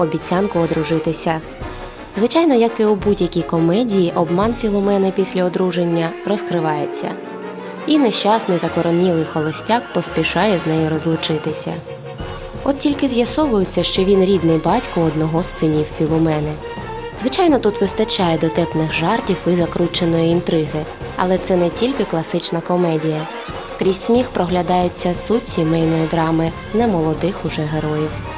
обіцянку одружитися. Звичайно, як і у будь-якій комедії, обман Філомени після одруження розкривається. І нещасний закоронілий холостяк поспішає з нею розлучитися. От тільки з'ясовується, що він рідний батько одного з синів Філомени. Звичайно, тут вистачає дотепних жартів і закрученої інтриги, але це не тільки класична комедія. Крізь сміх проглядається суть сімейної драми немолодих уже героїв.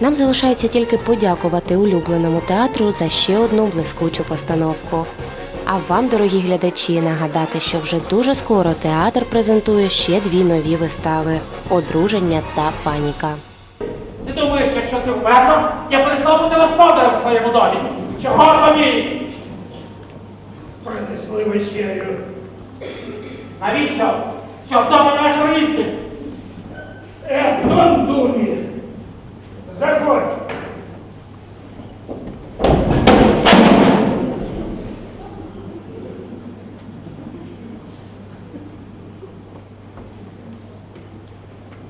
Нам залишається тільки подякувати улюбленому театру за ще одну блискучу постановку. А вам, дорогі глядачі, нагадати, що вже дуже скоро театр презентує ще дві нові вистави Одруження та паніка. Ти думаєш, якщо ти вмерла, я перестав бути господарем в своєму домі? Чого тобі? Принесли вечерю. Навіщо? Щоб вдома не бачили їсти? Мандури. Загонь.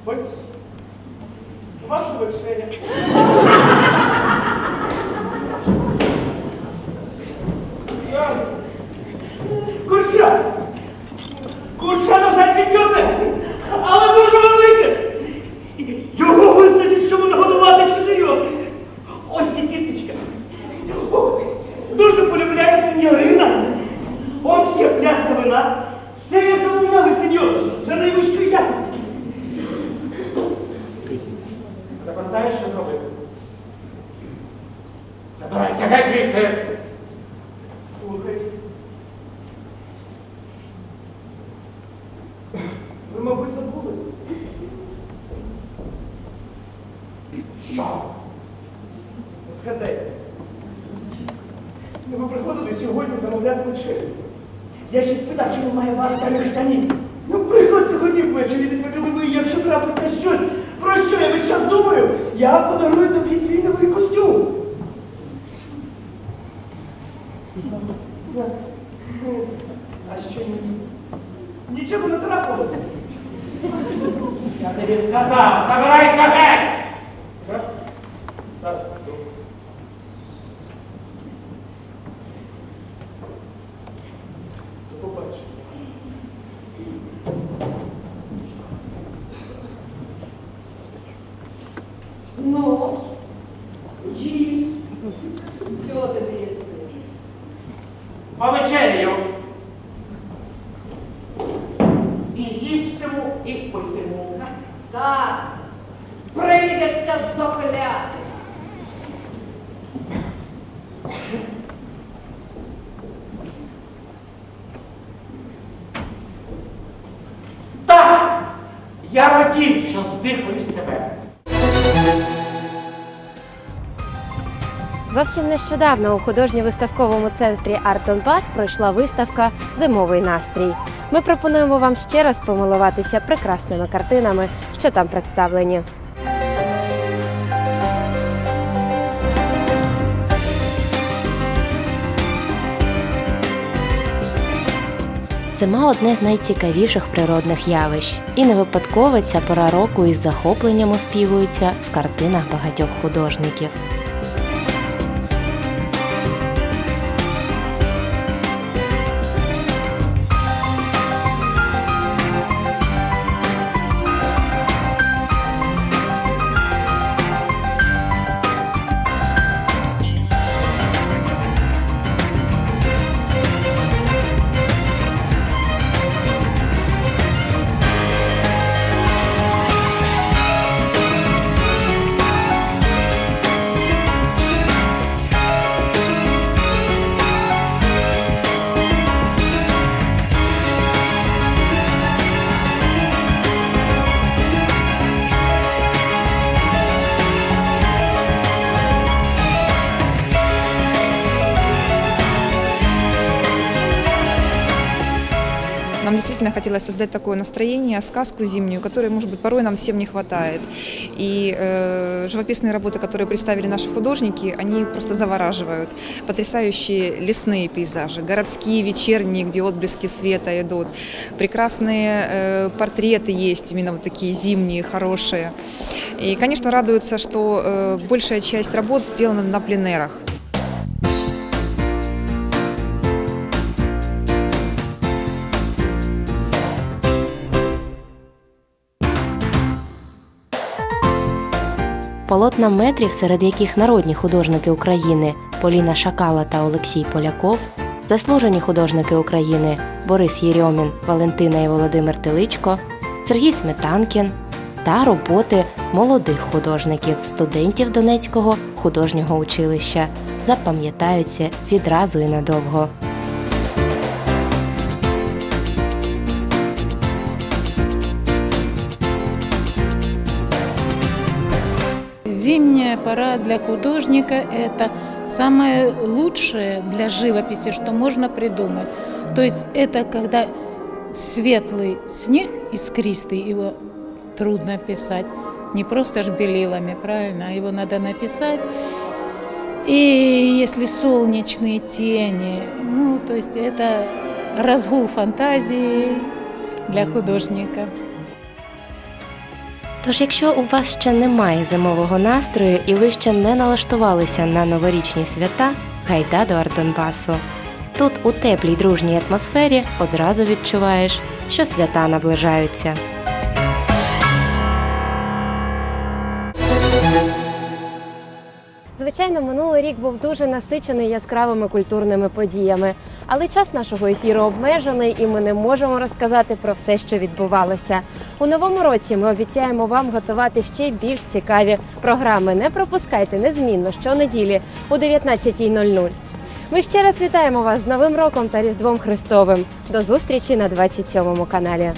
Вось, ваше большое. Курча! Курча, ну, садись, Ви, мабуть, забули. Що? Згадайте. Ну, ви приходили сьогодні замовляти вечерю. Я ще спитав, чи немає вас даних штанів. Ну, приходь сьогодні ввечері, відповіли ви, якщо трапиться щось, про що я весь час думаю, я подарую тобі свій новий костюм. А що ні? Нічого не трапилося. Я тобі сказав, забирайся геть! Раз. Зараз. До побачення. Ну, їж. Чого ти не їси? повечерю. І їстиму, і питиму. Так, прийдешся здохляти. Так, я радів, що здихаю з тебе. Зовсім нещодавно у художньо-виставковому центрі Арт Донбас пройшла виставка Зимовий настрій. Ми пропонуємо вам ще раз помилуватися прекрасними картинами, що там представлені. Зима одне з найцікавіших природних явищ, і не випадково ця пора року із захопленням оспівується в картинах багатьох художників. Нам действительно хотелось создать такое настроение, сказку зимнюю, которой, может быть, порой нам всем не хватает. И э, живописные работы, которые представили наши художники, они просто завораживают. Потрясающие лесные пейзажи, городские, вечерние, где отблески света идут. Прекрасные э, портреты есть, именно вот такие зимние, хорошие. И, конечно, радуется, что э, большая часть работ сделана на пленерах. Полотна метрів, серед яких народні художники України Поліна Шакала та Олексій Поляков, заслужені художники України Борис Єрьомін, Валентина і Володимир Теличко, Сергій Сметанкін та роботи молодих художників, студентів Донецького художнього училища запам'ятаються відразу і надовго. Зимняя пора для художника – это самое лучшее для живописи, что можно придумать. То есть это когда светлый снег искристый, его трудно писать. Не просто ж белилами, правильно, а его надо написать. И если солнечные тени, ну, то есть это разгул фантазии для художника. Тож, якщо у вас ще немає зимового настрою і ви ще не налаштувалися на новорічні свята, гайда до Ардонбасу. Тут у теплій дружній атмосфері одразу відчуваєш, що свята наближаються. Звичайно, минулий рік був дуже насичений яскравими культурними подіями, але час нашого ефіру обмежений, і ми не можемо розказати про все, що відбувалося. У новому році ми обіцяємо вам готувати ще більш цікаві програми. Не пропускайте незмінно щонеділі о 19.00. Ми ще раз вітаємо вас з Новим роком та Різдвом Христовим. До зустрічі на 27 каналі.